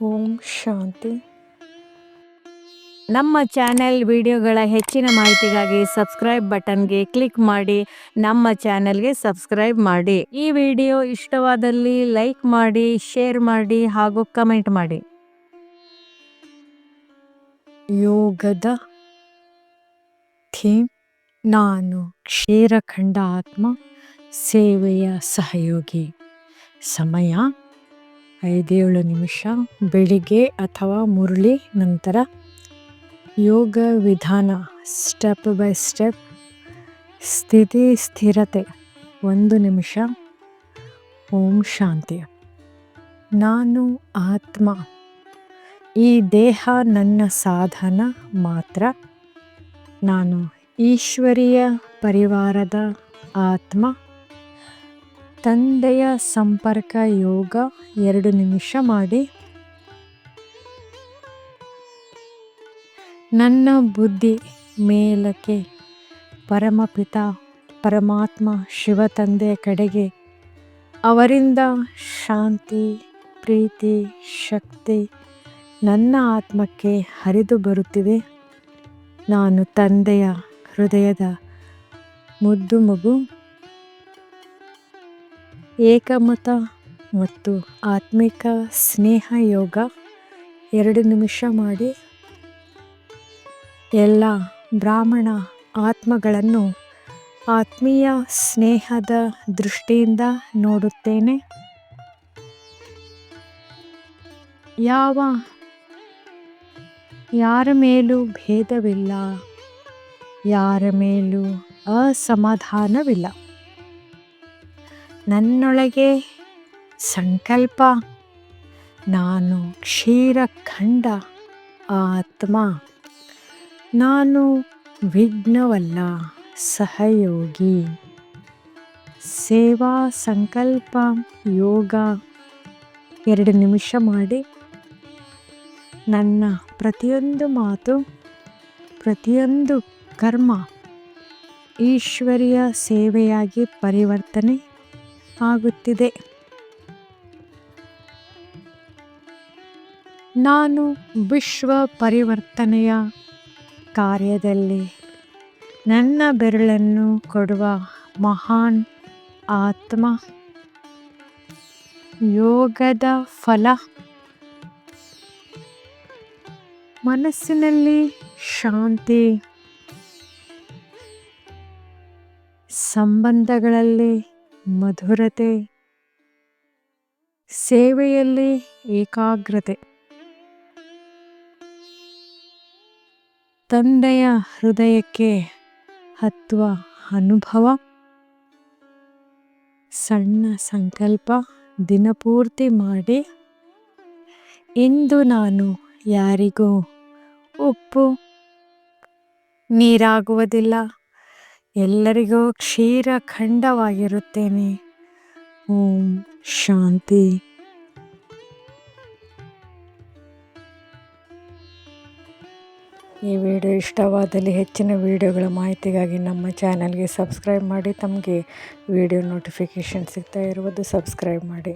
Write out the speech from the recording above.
ಓಂ ಶಾಂತಿ. ನಮ್ಮ ಚಾನೆಲ್ ವಿಡಿಯೋಗಳ ಹೆಚ್ಚಿನ ಮಾಹಿತಿಗಾಗಿ ಸಬ್ಸ್ಕ್ರೈಬ್ ಬಟನ್ಗೆ ಕ್ಲಿಕ್ ಮಾಡಿ ನಮ್ಮ ಚಾನೆಲ್ಗೆ ಸಬ್ಸ್ಕ್ರೈಬ್ ಮಾಡಿ. ಈ ವಿಡಿಯೋ ಇಷ್ಟವಾದಲ್ಲಿ ಲೈಕ್ ಮಾಡಿ ಶೇರ್ ಮಾಡಿ ಹಾಗೂ ಕಮೆಂಟ್ ಮಾಡಿ. ಯೋಗದ ಥೀಮ್ ನಾನು ಕ್ಷೀರಖಂಡ ಆತ್ಮ ಸೇವೆಯ ಸಹಯೋಗಿ. ಸಮಯ ಐದೇಳು ನಿಮಿಷ, ಬೆಳಿಗ್ಗೆ ಅಥವಾ ಮುರಳಿ ನಂತರ. ಯೋಗ ವಿಧಾನ ಸ್ಟೆಪ್ ಬೈ ಸ್ಟೆಪ್ ಸ್ಥಿತಿ, ಸ್ಥಿರತೆ, ಒಂದು ನಿಮಿಷ. ಓಂ ಶಾಂತಿ. ನಾನು ಆತ್ಮ. ಈ ದೇಹ ನನ್ನ ಸಾಧನ ಮಾತ್ರ. ನಾನು ಈಶ್ವರೀಯ ಪರಿವಾರದ ಆತ್ಮ. ತಂದೆಯ ಸಂಪರ್ಕ ಯೋಗ ಎರಡು ನಿಮಿಷ ಮಾಡಿ. ನನ್ನ ಬುದ್ಧಿ ಮೇಲಕ್ಕೆ ಪರಮಪಿತ ಪರಮಾತ್ಮ ಶಿವ ತಂದೆಯ ಕಡೆಗೆ ಅವರಿಂದ ಶಾಂತಿ, ಪ್ರೀತಿ, ಶಕ್ತಿ ನನ್ನ ಆತ್ಮಕ್ಕೆ ಹರಿದು ಬರುತ್ತಿದೆ ನಾನು ತಂದೆಯ ಹೃದಯದ ಮುದ್ದು ಮಗು. ಏಕಮತ ಮತ್ತು ಆತ್ಮಿಕ ಸ್ನೇಹ ಯೋಗ. ಎರಡು ನಿಮಿಷ ಮಾಡಿ. ಎಲ್ಲ ಬ್ರಾಹ್ಮಣ ಆತ್ಮಗಳನ್ನು ಆತ್ಮೀಯ ಸ್ನೇಹದ ದೃಷ್ಟಿಯಿಂದ ನೋಡುತ್ತೇನೆ. ಯಾವ, ಯಾರ ಮೇಲೂ ಭೇದವಿಲ್ಲ, ಯಾರ ಮೇಲೂ ಅಸಮಾಧಾನವಿಲ್ಲ. ನನ್ನೊಳಗೆ ಸಂಕಲ್ಪ, ನಾನು ಕ್ಷೀರಖಂಡ ಆತ್ಮ, ನಾನು ವಿಘ್ನವಲ್ಲ ಸಹಯೋಗಿ. ಸೇವಾ ಸಂಕಲ್ಪ ಯೋಗ. ಎರಡು ನಿಮಿಷ ಮಾಡಿ. ನನ್ನ ಪ್ರತಿಯೊಂದು ಮಾತು, ಪ್ರತಿಯೊಂದು ಕರ್ಮ, ಈಶ್ವರಿಯ ಸೇವೆಯಾಗಿ ಪರಿವರ್ತನೆ ಆಗುತ್ತಿದೆ. ನಾನು ವಿಶ್ವ ಪರಿವರ್ತನೆಯ ಕಾರ್ಯದಲ್ಲಿ ನನ್ನ ಬೆರಳನ್ನು ಕೊಡುವ ಮಹಾನ್ ಆತ್ಮ. ಯೋಗದ ಫಲ. ಮನಸ್ಸಿನಲ್ಲಿ ಶಾಂತಿ. ಸಂಬಂಧಗಳಲ್ಲಿ ಮಧುರತೆ. ಸೇವೆಯಲ್ಲಿ ಏಕಾಗ್ರತೆ. ತಂದೆಯ ಹೃದಯಕ್ಕೆ ಹತ್ತುವ ಅನುಭವ. ಸಣ್ಣ ಸಂಕಲ್ಪ ದಿನಪೂರ್ತಿ ಮಾಡಿ. ಇಂದು ನಾನು ಯಾರಿಗೂ ಉಪ್ಪು ನೀರಾಗುವುದಿಲ್ಲ. ಎಲ್ಲರಿಗೂ ಕ್ಷೀರ ಖಂಡವಾಗಿರುತ್ತೇನೆ. ಓಂ ಶಾಂತಿ. ಈ ವಿಡಿಯೋ ಇಷ್ಟವಾದಲ್ಲಿ ಹೆಚ್ಚಿನ ವಿಡಿಯೋಗಳ ಮಾಹಿತಿಗಾಗಿ ನಮ್ಮ ಚಾನಲ್ಗೆ ಸಬ್ಸ್ಕ್ರೈಬ್ ಮಾಡಿ, ತಮಗೆ ವಿಡಿಯೋ ನೋಟಿಫಿಕೇಷನ್ ಸಿಗ್ತಾ ಇರುವುದು ಸಬ್ಸ್ಕ್ರೈಬ್ ಮಾಡಿ.